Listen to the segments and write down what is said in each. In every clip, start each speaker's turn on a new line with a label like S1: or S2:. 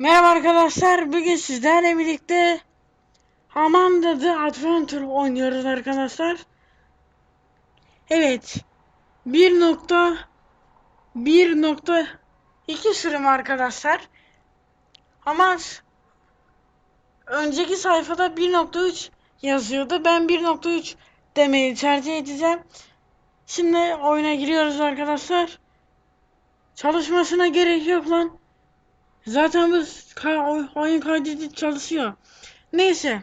S1: Merhaba arkadaşlar. Bugün sizlerle birlikte Amanda The Adventure oynuyoruz arkadaşlar. Evet. 1.1.2 sürüm arkadaşlar. Ama önceki sayfada 1.3 yazıyordu. Ben 1.3 demeyi tercih edeceğim. Şimdi oyuna giriyoruz arkadaşlar. Çalışmasına gerek yok lan. Zaten bu ka- oy- oyun kaydedip çalışıyor. Neyse.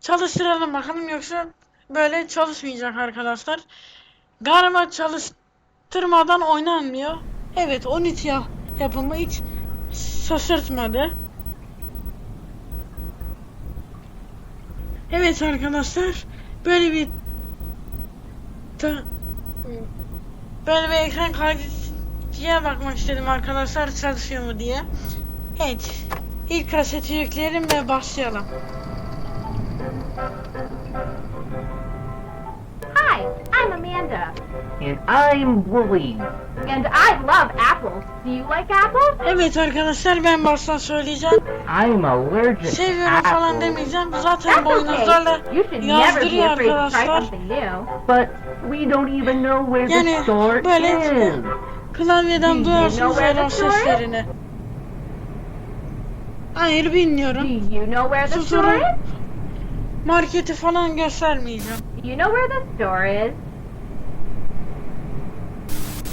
S1: Çalıştıralım bakalım yoksa böyle çalışmayacak arkadaşlar. Galiba çalıştırmadan oynanmıyor. Evet 13 ya yapımı hiç şaşırtmadı. Evet arkadaşlar böyle bir böyle bir ekran kaydediciye bakmak istedim arkadaşlar çalışıyor mu diye. Evet. İlk kaseti yükleyelim ve başlayalım.
S2: Hi, I'm Amanda,
S3: And I'm Wooly.
S2: and I love apples. Do you like apples?
S1: Evet arkadaşlar ben baştan söyleyeceğim.
S3: I'm allergic
S1: Seviyorum falan
S3: apples.
S1: demeyeceğim. Zaten boynuzlarla
S2: okay. You should never be
S1: yazdırıyor arkadaşlar.
S2: something new.
S3: But we don't even know where
S1: Yani
S3: the store
S1: böyle-
S3: is.
S1: Klavyeden
S2: Do you
S1: duyarsınız
S2: know where
S1: error
S2: the store is?
S1: seslerini. Hayır
S2: Do
S1: bilmiyorum.
S2: you know where the
S1: Susurun.
S2: store is?
S1: Marketi falan göstermeyeceğim.
S2: Do you know where the store is?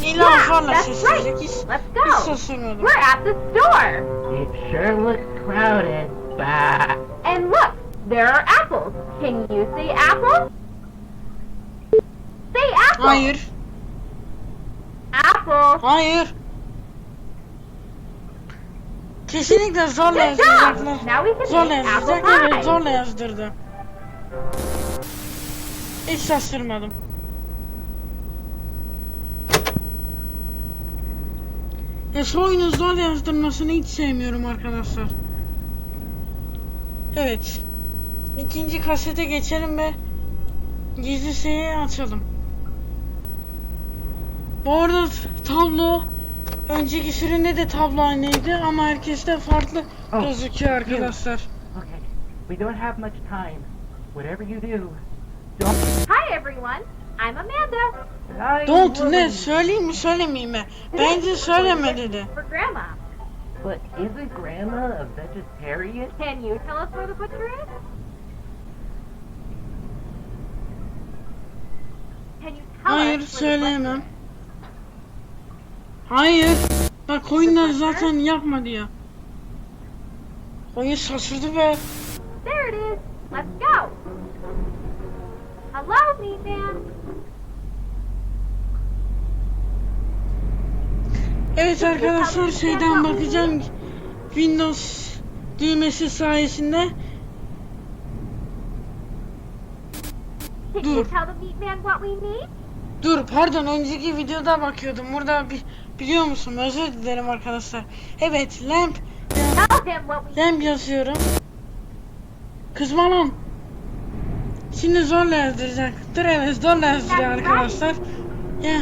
S1: İlan
S2: Yeah,
S1: falan
S2: that's right.
S1: Hiç,
S2: Let's
S1: hiç
S2: go. We're at the store.
S3: It sure looks crowded. Bah.
S2: And look, there are apples. Can you see apples? Say apple.
S1: Hayır.
S2: Apple.
S1: Hayır. Kesinlikle zorla
S2: can
S1: Zorla. Evet
S2: pie.
S1: zorla yazdırdı. Hiç şaşırmadım. Ya şu oyunun zor yazdırmasını hiç sevmiyorum arkadaşlar. Evet. İkinci kasete geçelim ve gizli şeyi açalım. Bu arada tablo önceki sürümde de tablo aynıydı ama herkeste farklı
S3: Oh,
S1: gözüküyor arkadaşlar.
S3: Okay, we don't have much time. Whatever you do, don't.
S2: Hi everyone, I'm Amanda.
S1: Don't ne söyleyeyim mi söylemeyeyim mi? Bence söyleme dedi.
S2: For Grandma.
S3: But isn't Grandma a vegetarian?
S2: Can you tell us where the butcher is? Can you tell
S1: Hayır
S2: us where the
S1: söyleyemem. Hayır. Bak oyunlar zaten yapma diyor. Oyun şaşırdı
S2: butcher- There it is. Let's go. Hello, meat man.
S1: Evet arkadaşlar şeyden bakacağım. Windows düğmesi sayesinde
S2: Can
S1: Dur.
S2: you tell the meat man what we need?
S1: Dur pardon önceki videoda bakıyordum. Burada bir biliyor musun? Özür dilerim arkadaşlar. Evet lamp lamp yazıyorum. Kızma lan. Şimdi zorla yazdıracak. Dur evet zorla yazdırıyor arkadaşlar. Ya.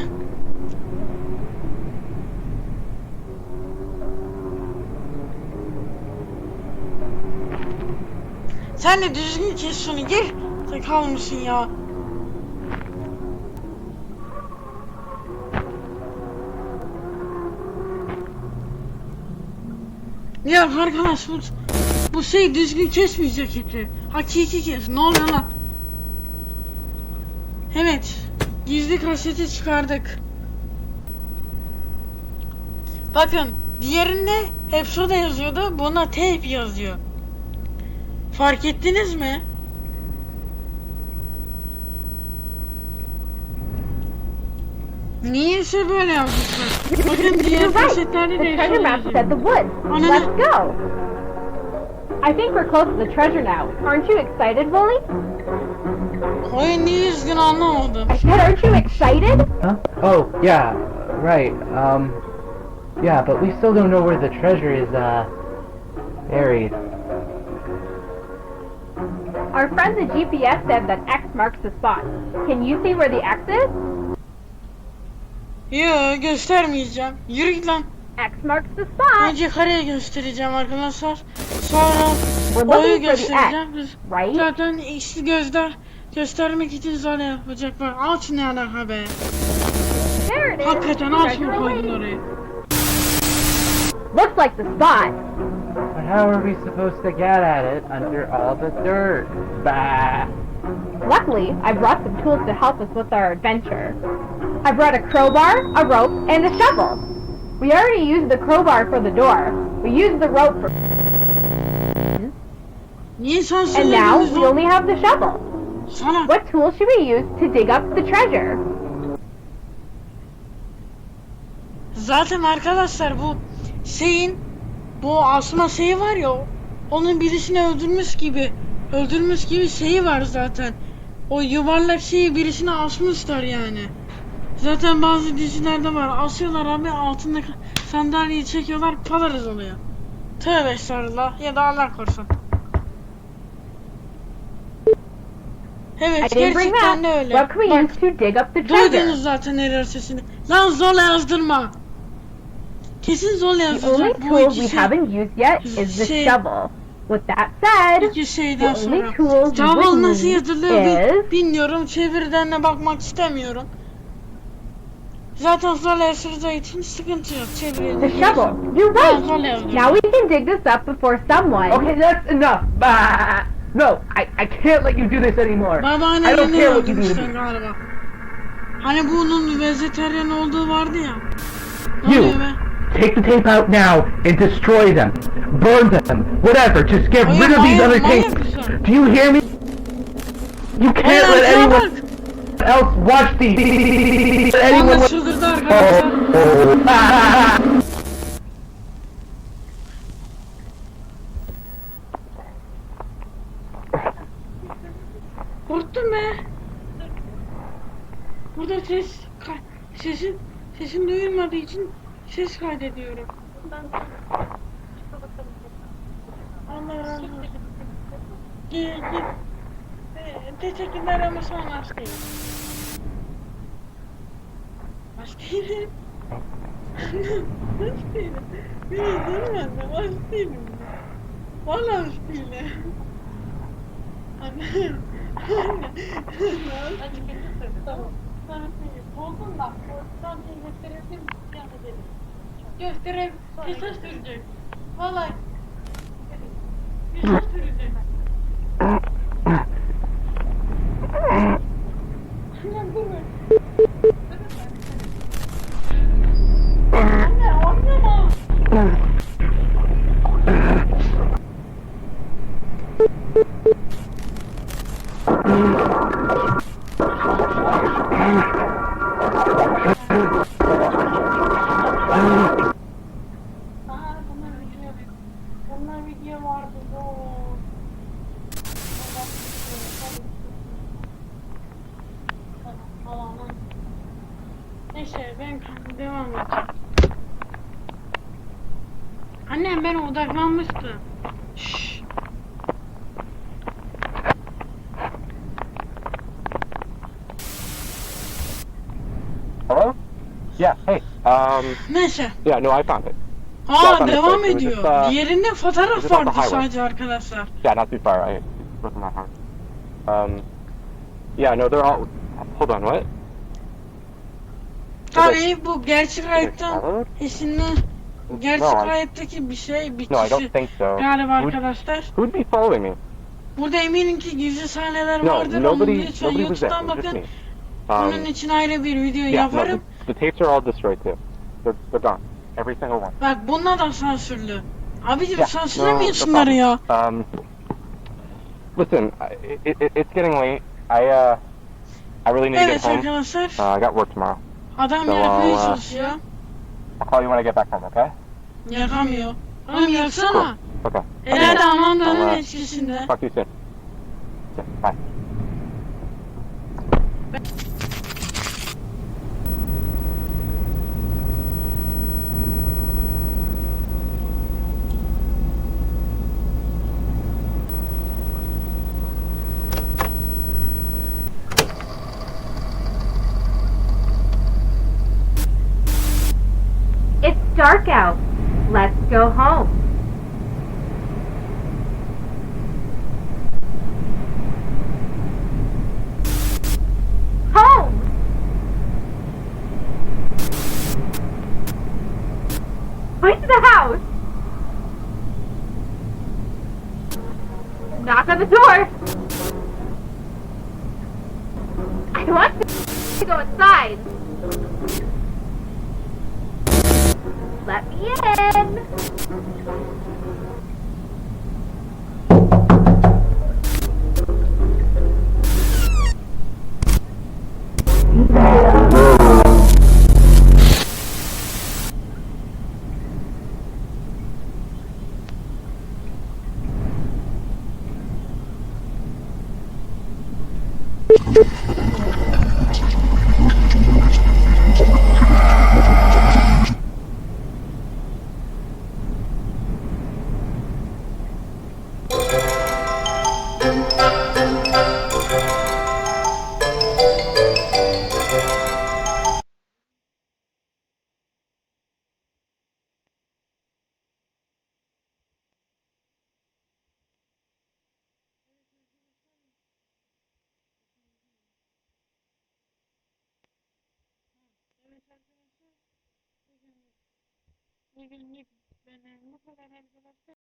S1: Sen de düzgün kes şunu gir. Sakal mısın ya? Ya arkadaş bu, bu şey düzgün kesmeyecek ipi. Hakiki kes. Ne oluyor lan? Evet. Gizli kaseti çıkardık. Bakın diğerinde hep soda yazıyordu. Buna tape yazıyor. Fark ettiniz mi? Niyeyse böyle yazmışlar. Bakın diğer
S2: You're right.
S1: kasetlerde
S2: The
S1: de
S2: treasure map said the woods.
S1: Anna-
S2: Let's go. I think we're close to the treasure now. Aren't you excited, Wooly?
S1: Oyun niye üzgün anlamadım.
S2: I said, aren't you excited?
S3: Huh? Oh, yeah, right. Um, yeah, but we still don't know where the treasure is, uh, buried.
S2: Our friend the GPS said that X marks the spot. Can you see where the X is?
S1: Yo göstermeyeceğim. Yürü git lan.
S2: X marks the spot.
S1: Önce kareyi göstereceğim arkadaşlar. Sonra
S2: X,
S1: göstereceğim. Biz
S2: right?
S1: zaten X'i gözler göstermek için zor yapacaklar. Alt ne alaka be? Hakikaten alt mı koydun oraya?
S2: Looks like the spot.
S3: But how are we supposed to get at it under all the dirt? Bah!
S2: Luckily, I brought some tools to help us with our adventure. I brought a crowbar, a rope, and a shovel. We already used the crowbar for the door. We used the rope for...
S1: Niye
S2: And now we
S1: lan?
S2: only have the shovel.
S1: Sana.
S2: What tool should we use to dig up the treasure?
S1: Zaten arkadaşlar bu şeyin bu asma şeyi var ya onun birisini öldürmüş gibi öldürmüş gibi şeyi var zaten. O yuvarlak şeyi birisine asmışlar yani. Zaten bazı dizilerde var. Asıyorlar abi altında sandalyeyi çekiyorlar palarız oluyor. Tövbe estağfurullah ya da Allah korusun. Evet gerçekten de öyle. Bak,
S2: treasure?
S1: Duydunuz zaten error sesini. Lan zorla yazdırma. Kesin zorla yazacak bu iki şey. Şey-.
S2: With that said,
S1: İki şeyden sonra.
S2: would
S1: nasıl yazılıyor bilmiyorum. Çeviriden de bakmak istemiyorum. Zaten zorla yazacağı için sıkıntı yok.
S2: The shovel. You're right. Now we can dig this up before someone.
S3: Okay, that's enough! Bah! No, I, I can't let you do this anymore! I don't care what you do to
S1: öldürmüşler
S3: me.
S1: galiba. Hani bunun vejeteryan olduğu vardı ya. Ne
S3: You.
S1: oluyor be?
S3: Take the tape out now and destroy them. Burn them. Whatever. Just get
S1: Hayır,
S3: rid of these other
S1: manyak
S3: tapes.
S1: mısın?
S3: Do you hear me? You
S1: Hayır
S3: can't let
S1: arkaya
S3: anyone
S1: bak.
S3: Else watch these. Anyone
S1: çıldırdı arkadaşlar.
S3: Oh. Ah.
S1: Be. Burada ses ka- sesin sesim duyulmadığı için ses kaydediyorum. Allah. Git git. Ee, Teşekkürler ama sonra aç değilim. Aç değilim. aç değilim. Beni durmadım. Aç değilim. Valla aç değilim. Anne. Anne. Tamam. Tamam. Buldum da. Tam şey gösterebilir misin? Yani dedim. Göstereyim. Kısa sürecek. Vallahi. Kısa sürecek. Bunlar video vardı. Tamam. Neyse ben devam edeceğim. Annem ben odaklanmıştım. Şşş.
S4: Hello? Yeah, hey. Um,
S1: Neyse.
S4: yeah, no, I found it. Zaten
S1: devam ediyor. Diğerinde fotoğraf vardı sadece arkadaşlar.
S4: Yeah, not too far. I wasn't that hard. Um, yeah, no, they're all. Hold on, what?
S1: Tabii bu gerçek hayatta
S4: Hello?
S1: esinli gerçek
S4: No,
S1: hayattaki bir şey bir
S4: no, I
S1: kişi
S4: don't think so.
S1: galiba arkadaşlar.
S4: who'd be following me?
S1: Burada eminim ki gizli sahneler
S4: No,
S1: vardır.
S4: Nobody,
S1: lütfen
S4: was there.
S1: YouTube'dan bakın.
S4: me.
S1: Bunun
S4: Um,
S1: için ayrı bir video
S4: yeah, no, the,
S1: yaparım.
S4: the tapes are all destroyed too. They're, they're gone. Every single one.
S1: Bak bunlar da sansürlü. Abicim
S4: Yeah,
S1: sansürlemeyin
S4: no
S1: şunları ya.
S4: Um, listen, it, it, it's getting late. I, uh, I really need to get
S1: Evet
S4: home.
S1: arkadaşlar.
S4: Uh, I got work tomorrow.
S1: Adam
S4: So,
S1: yakmaya
S4: uh,
S1: çalışıyor.
S4: I'll call you when I get back home, okay?
S1: Yakamıyor. Oğlum yaksana.
S4: Okay.
S1: Herhalde Amanda'nın
S4: Tamam.
S1: etkisinde.
S4: Talk to you soon. Yeah, bye.
S2: Dark out. Let's go home. Home! Find the house! Knock on the door! I want to go inside! Let me in!
S1: Bugünlük benim bu kadar arkadaşlar.